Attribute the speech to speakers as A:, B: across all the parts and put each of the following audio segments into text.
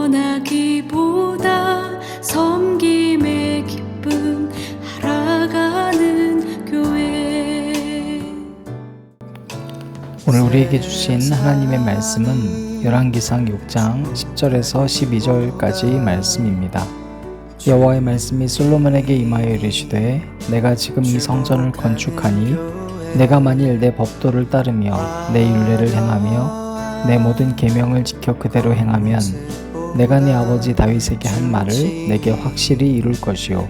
A: 원하기보다 섬김의 기쁨 알아가는 교회
B: 오늘 우리에게 주신 하나님의 말씀은 열왕기상 6장 10절에서 12절까지 말씀입니다. 여호와의 말씀이 솔로몬에게 임하여 이르시되 내가 지금 이 성전을 건축하니 내가 만일 내 법도를 따르며 내 율례를 행하며 내 모든 계명을 지켜 그대로 행하면 내가 네 아버지 다윗에게 한 말을 내게 확실히 이룰 것이요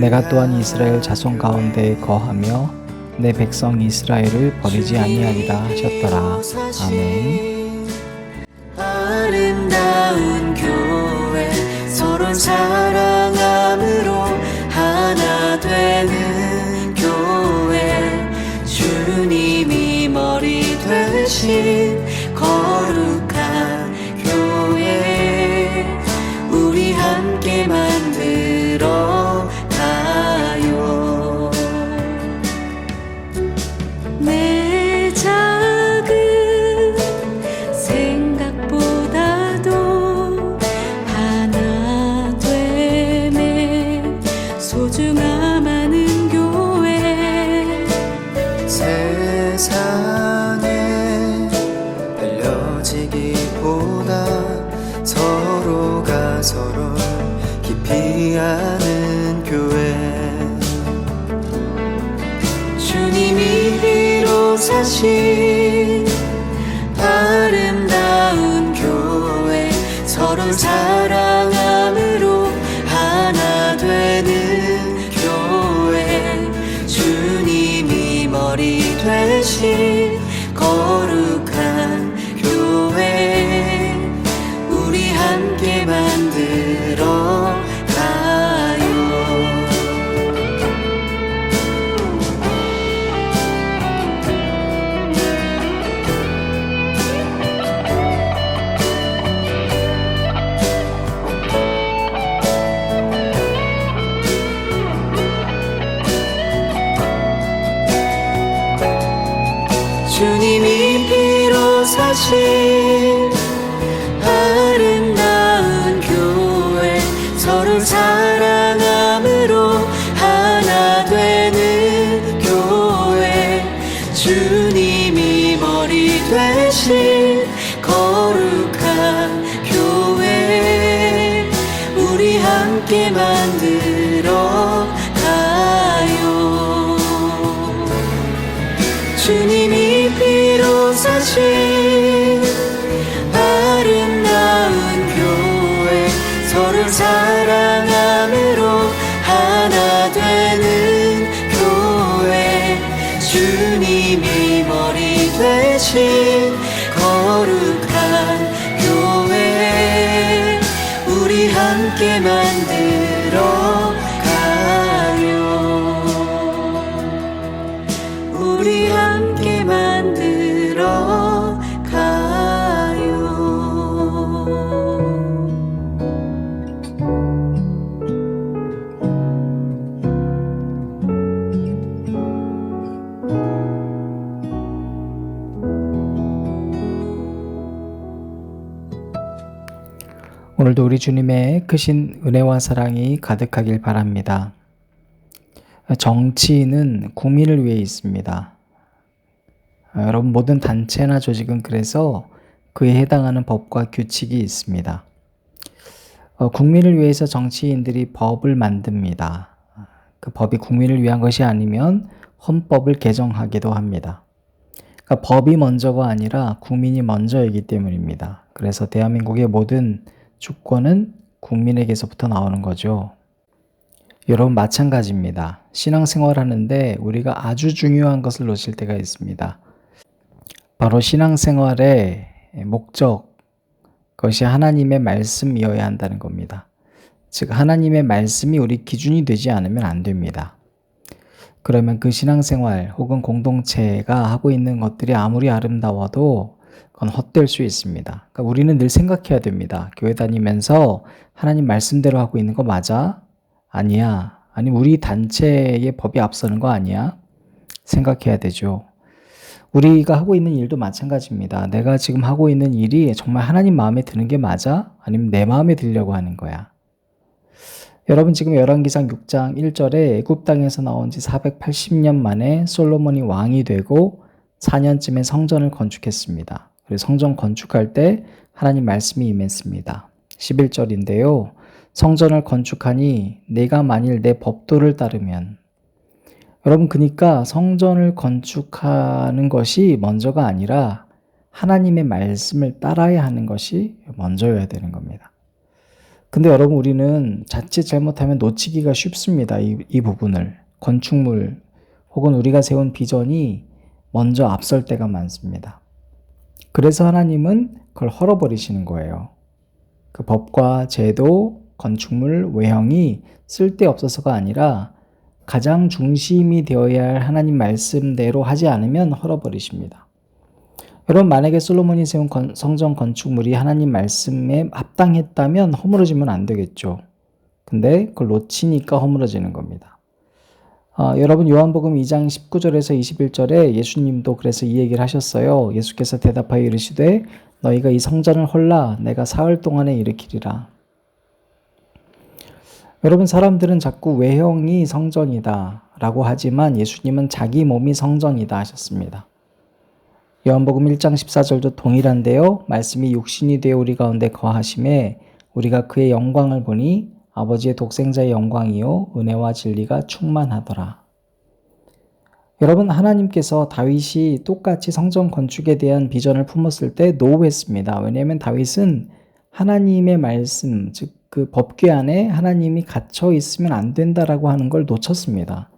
B: 내가 또한 이스라엘 자손 가운데 거하며 내 백성 이스라엘을 버리지 아니하리라 하셨더라. 아멘.
A: 아름다운 교회 서로 사랑함으로 하나 되는 교회 주님이 머리 되신
C: 서로
A: 사랑 사신 아름다운 교회 서로 사랑함으로 하나 되는 교회. 주님이 머리 되신 거룩한 교회 우리 함께 만들어 가요. 주님이 비로 사신
B: 오늘도 우리 주님의 크신 은혜와 사랑이 가득하길 바랍니다. 정치인은 국민을 위해 있습니다. 아, 여러분 모든 단체나 조직은 그래서 그에 해당하는 법과 규칙이 있습니다. 어, 국민을 위해서 정치인들이 법을 만듭니다. 그 법이 국민을 위한 것이 아니면 헌법을 개정하기도 합니다. 그러니까 법이 먼저가 아니라 국민이 먼저이기 때문입니다. 그래서 대한민국의 모든 주권은 국민에게서부터 나오는 거죠. 여러분 마찬가지입니다. 신앙생활 하는데 우리가 아주 중요한 것을 놓칠 때가 있습니다. 바로 신앙생활의 목적, 그것이 하나님의 말씀이어야 한다는 겁니다. 즉, 하나님의 말씀이 우리 기준이 되지 않으면 안 됩니다. 그러면 그 신앙생활 혹은 공동체가 하고 있는 것들이 아무리 아름다워도 그건 헛될 수 있습니다. 그러니까 우리는 늘 생각해야 됩니다. 교회 다니면서 하나님 말씀대로 하고 있는 거 맞아? 아니야. 아니 우리 단체의 법이 앞서는 거 아니야? 생각해야 되죠. 우리가 하고 있는 일도 마찬가지입니다. 내가 지금 하고 있는 일이 정말 하나님 마음에 드는 게 맞아? 아니면 내 마음에 들려고 하는 거야? 여러분 지금 열왕기상 6장 1절에 애굽 땅에서 나온 지 480년 만에 솔로몬이 왕이 되고 4년쯤에 성전을 건축했습니다. 그리고 성전 건축할 때 하나님 말씀이 임했습니다. 11절인데요. 성전을 건축하니 내가 만일 내 법도를 따르면 여러분 그러니까 성전을 건축하는 것이 먼저가 아니라 하나님의 말씀을 따라야 하는 것이 먼저여야 되는 겁니다. 근데 여러분 우리는 자칫 잘못하면 놓치기가 쉽습니다. 이, 이 부분을 건축물 혹은 우리가 세운 비전이 먼저 앞설 때가 많습니다. 그래서 하나님은 그걸 헐어버리시는 거예요. 그 법과 제도, 건축물, 외형이 쓸데없어서가 아니라 가장 중심이 되어야 할 하나님 말씀대로 하지 않으면 헐어버리십니다. 여러분 만약에 솔로몬이 세운 건- 성전 건축물이 하나님 말씀에 합당했다면 허물어지면 안 되겠죠. 근데 그걸 놓치니까 허물어지는 겁니다. 아, 여러분 요한복음 2장 19절에서 21절에 예수님도 그래서 이 얘기를 하셨어요. 예수께서 대답하여 이르시되 너희가 이 성전을 헐라 내가 사흘 동안에 일으키리라. 여러분 사람들은 자꾸 외형이 성전이다 라고 하지만 예수님은 자기 몸이 성전이다 하셨습니다. 요한복음 1장 14절도 동일한데요. 말씀이 육신이 되어 우리 가운데 거하심에 우리가 그의 영광을 보니 아버지의 독생자의 영광이요 은혜와 진리가 충만하더라. 여러분 하나님께서 다윗이 똑같이 성전 건축에 대한 비전을 품었을 때 노후했습니다. 왜냐하면 다윗은 하나님의 말씀 즉 그 법궤 안에 하나님이 갇혀 있으면 안 된다라고 하는 걸 놓쳤습니다.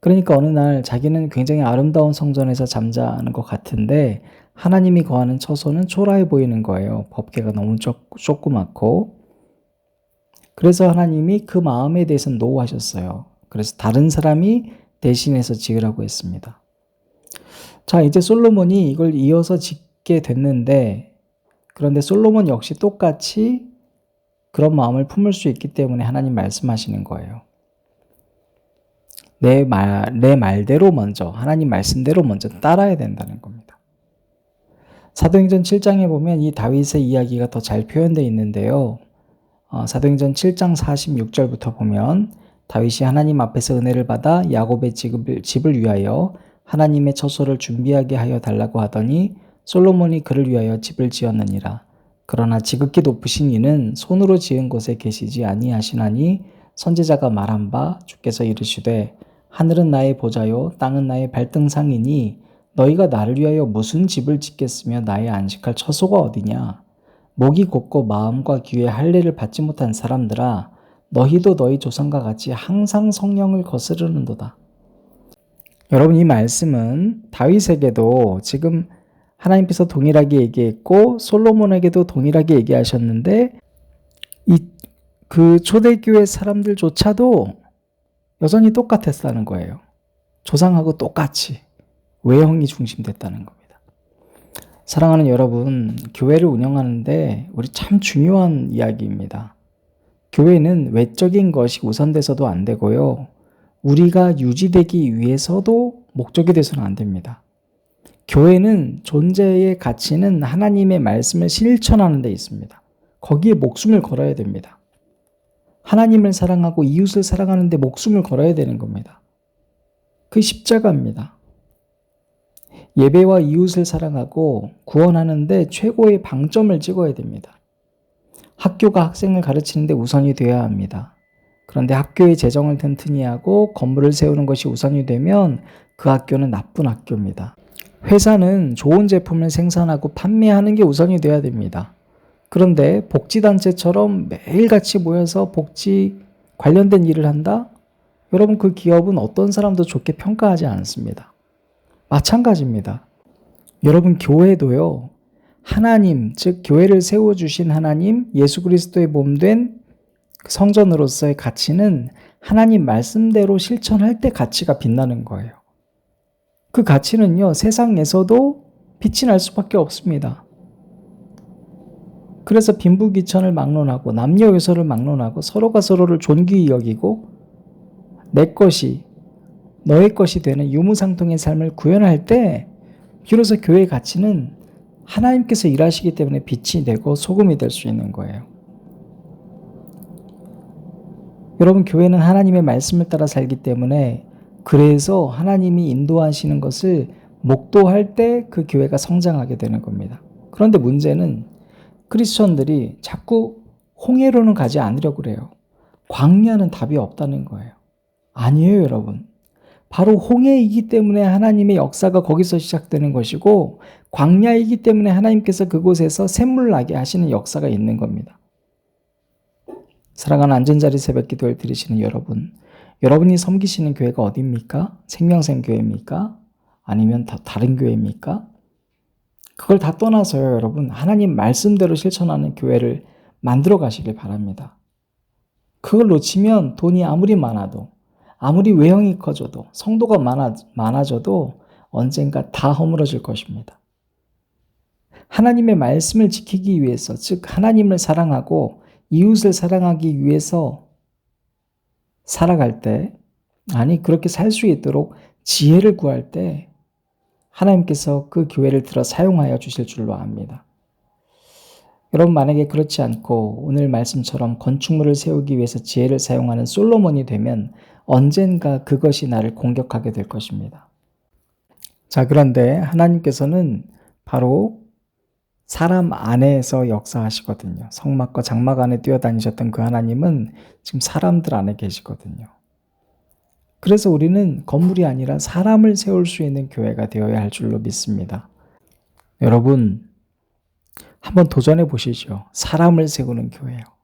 B: 그러니까 어느 날 자기는 굉장히 아름다운 성전에서 잠자는 것 같은데 하나님이 거하는 처소는 초라해 보이는 거예요. 법궤가 너무 조, 조그맣고 그래서 하나님이 그 마음에 대해서 노하셨어요. 그래서 다른 사람이 대신해서 지으라고 했습니다. 자, 이제 솔로몬이 이걸 이어서 짓게 됐는데 그런데 솔로몬 역시 똑같이 그런 마음을 품을 수 있기 때문에 하나님 말씀하시는 거예요. 내 말, 내 말대로 먼저, 하나님 말씀대로 먼저 따라야 된다는 겁니다. 사도행전 7장에 보면 이 다윗의 이야기가 더 잘 표현되어 있는데요. 어, 사도행전 7장 46절부터 보면 다윗이 하나님 앞에서 은혜를 받아 야곱의 집을, 위하여 하나님의 처소를 준비하게 하여 달라고 하더니 솔로몬이 그를 위하여 집을 지었느니라. 그러나 지극히 높으신 이는 손으로 지은 곳에 계시지 아니하시나니 선지자가 말한 바 주께서 이르시되 하늘은 나의 보좌요 땅은 나의 발등상이니 너희가 나를 위하여 무슨 집을 짓겠으며 나의 안식할 처소가 어디냐 목이 곧고 마음과 귀에 할례를 받지 못한 사람들아 너희도 너희 조상과 같이 항상 성령을 거스르는도다. 여러분 이 말씀은 다윗에게도 지금 하나님께서 동일하게 얘기했고 솔로몬에게도 동일하게 얘기하셨는데 이 그 초대교회 사람들조차도 여전히 똑같았다는 거예요. 조상하고 똑같이 외형이 중심됐다는 겁니다. 사랑하는 여러분, 교회를 운영하는데 우리 참 중요한 이야기입니다. 교회는 외적인 것이 우선돼서도 안 되고요. 우리가 유지되기 위해서도 목적이 돼서는 안 됩니다. 교회는 존재의 가치는 하나님의 말씀을 실천하는 데 있습니다. 거기에 목숨을 걸어야 됩니다. 하나님을 사랑하고 이웃을 사랑하는데 목숨을 걸어야 되는 겁니다. 그 십자가입니다. 예배와 이웃을 사랑하고 구원하는데 최고의 방점을 찍어야 됩니다. 학교가 학생을 가르치는데 우선이 되어야 합니다. 그런데 학교의 재정을 튼튼히 하고 건물을 세우는 것이 우선이 되면 그 학교는 나쁜 학교입니다. 회사는 좋은 제품을 생산하고 판매하는 게 우선이 돼야 됩니다. 그런데 복지단체처럼 매일같이 모여서 복지 관련된 일을 한다? 여러분 그 기업은 어떤 사람도 좋게 평가하지 않습니다. 마찬가지입니다. 여러분 교회도요. 하나님 즉 교회를 세워 주신 하나님 예수 그리스도의 몸된 성전으로서의 가치는 하나님 말씀대로 실천할 때 가치가 빛나는 거예요. 그 가치는요. 세상에서도 빛이 날 수밖에 없습니다. 그래서 빈부귀천을 막론하고 남녀 요소를 막론하고 서로가 서로를 존귀히 여기고 내 것이 너의 것이 되는 유무상통의 삶을 구현할 때 비로소 교회의 가치는 하나님께서 일하시기 때문에 빛이 되고 소금이 될 수 있는 거예요. 여러분 교회는 하나님의 말씀을 따라 살기 때문에 그래서 하나님이 인도하시는 것을 목도할 때 그 교회가 성장하게 되는 겁니다. 그런데 문제는 크리스천들이 자꾸 홍해로는 가지 않으려고 그래요. 광야는 답이 없다는 거예요. 아니에요, 여러분. 바로 홍해이기 때문에 하나님의 역사가 거기서 시작되는 것이고 광야이기 때문에 하나님께서 그곳에서 샘물 나게 하시는 역사가 있는 겁니다. 사랑하는 안전자리 새벽 기도를 드리시는 여러분, 여러분이 섬기시는 교회가 어디입니까? 생명샘 교회입니까? 아니면 다 다른 교회입니까? 그걸 다 떠나서요, 여러분. 하나님 말씀대로 실천하는 교회를 만들어 가시길 바랍니다. 그걸 놓치면 돈이 아무리 많아도, 아무리 외형이 커져도, 성도가 많아, 많아져도 언젠가 다 허물어질 것입니다. 하나님의 말씀을 지키기 위해서, 즉, 하나님을 사랑하고 이웃을 사랑하기 위해서 살아갈 때, 아니, 그렇게 살 수 있도록 지혜를 구할 때, 하나님께서 그 교회를 들어 사용하여 주실 줄로 압니다. 여러분, 만약에 그렇지 않고 오늘 말씀처럼 건축물을 세우기 위해서 지혜를 사용하는 솔로몬이 되면 언젠가 그것이 나를 공격하게 될 것입니다. 자, 그런데 하나님께서는 바로 사람 안에서 역사하시거든요. 성막과 장막 안에 뛰어다니셨던 그 하나님은 지금 사람들 안에 계시거든요. 그래서 우리는 건물이 아니라 사람을 세울 수 있는 교회가 되어야 할 줄로 믿습니다. 여러분, 한번 도전해 보시죠. 사람을 세우는 교회요.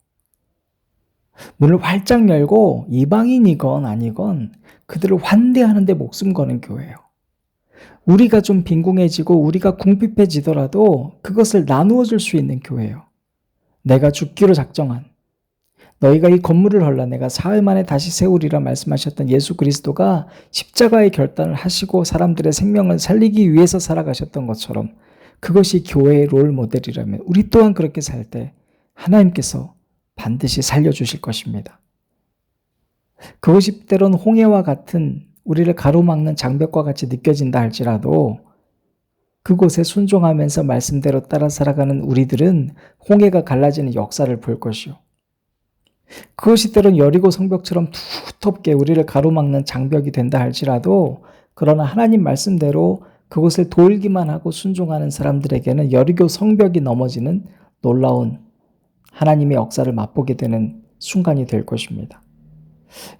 B: 문을 활짝 열고 이방인이건 아니건 그들을 환대하는 데 목숨 거는 교회요. 우리가 좀 빈궁해지고 우리가 궁핍해지더라도 그것을 나누어 줄 수 있는 교회요. 내가 죽기로 작정한 너희가 이 건물을 헐라 내가 사흘 만에 다시 세우리라 말씀하셨던 예수 그리스도가 십자가의 결단을 하시고 사람들의 생명을 살리기 위해서 살아가셨던 것처럼 그것이 교회의 롤 모델이라면 우리 또한 그렇게 살 때 하나님께서 반드시 살려주실 것입니다. 그것이 때론 홍해와 같은 우리를 가로막는 장벽과 같이 느껴진다 할지라도 그곳에 순종하면서 말씀대로 따라 살아가는 우리들은 홍해가 갈라지는 역사를 볼 것이요. 그것이 때론 여리고 성벽처럼 두텁게 우리를 가로막는 장벽이 된다 할지라도 그러나 하나님 말씀대로 그곳을 돌기만 하고 순종하는 사람들에게는 여리고 성벽이 넘어지는 놀라운 하나님의 역사를 맛보게 되는 순간이 될 것입니다.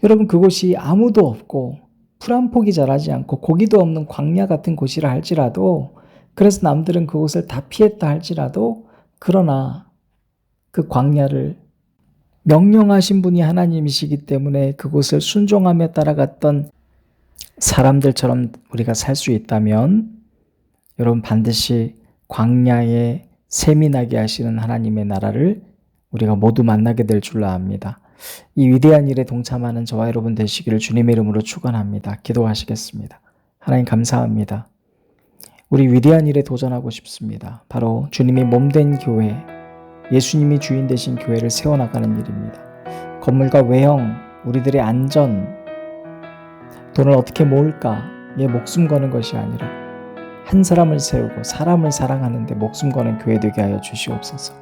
B: 여러분 그곳이 아무도 없고 풀 한 폭이 자라지 않고 고기도 없는 광야 같은 곳이라 할지라도 그래서 남들은 그곳을 다 피했다 할지라도 그러나 그 광야를 명령하신 분이 하나님이시기 때문에 그곳을 순종하며 따라갔던 사람들처럼 우리가 살 수 있다면 여러분 반드시 광야에 나게 하시는 하나님의 나라를 우리가 모두 만나게 될 줄로 압니다. 이 위대한 일에 동참하는 저와 여러분 되시기를 주님의 이름으로 축원합니다. 기도하시겠습니다. 하나님 감사합니다. 우리 위대한 일에 도전하고 싶습니다. 바로 주님의 몸된 교회, 예수님이 주인 되신 교회를 세워나가는 일입니다. 건물과 외형, 우리들의 안전, 돈을 어떻게 모을까에 목숨 거는 것이 아니라 한 사람을 세우고 사람을 사랑하는데 목숨 거는 교회 되게 하여 주시옵소서.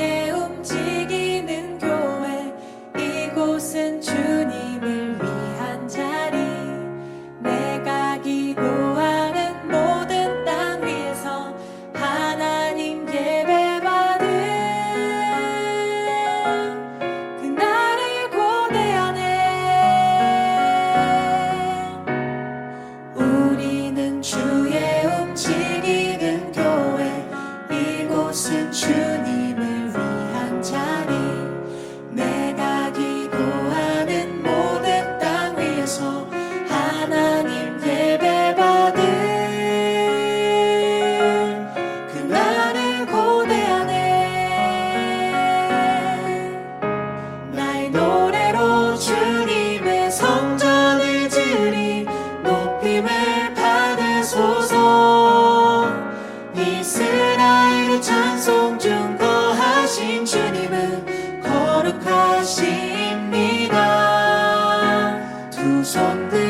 A: songs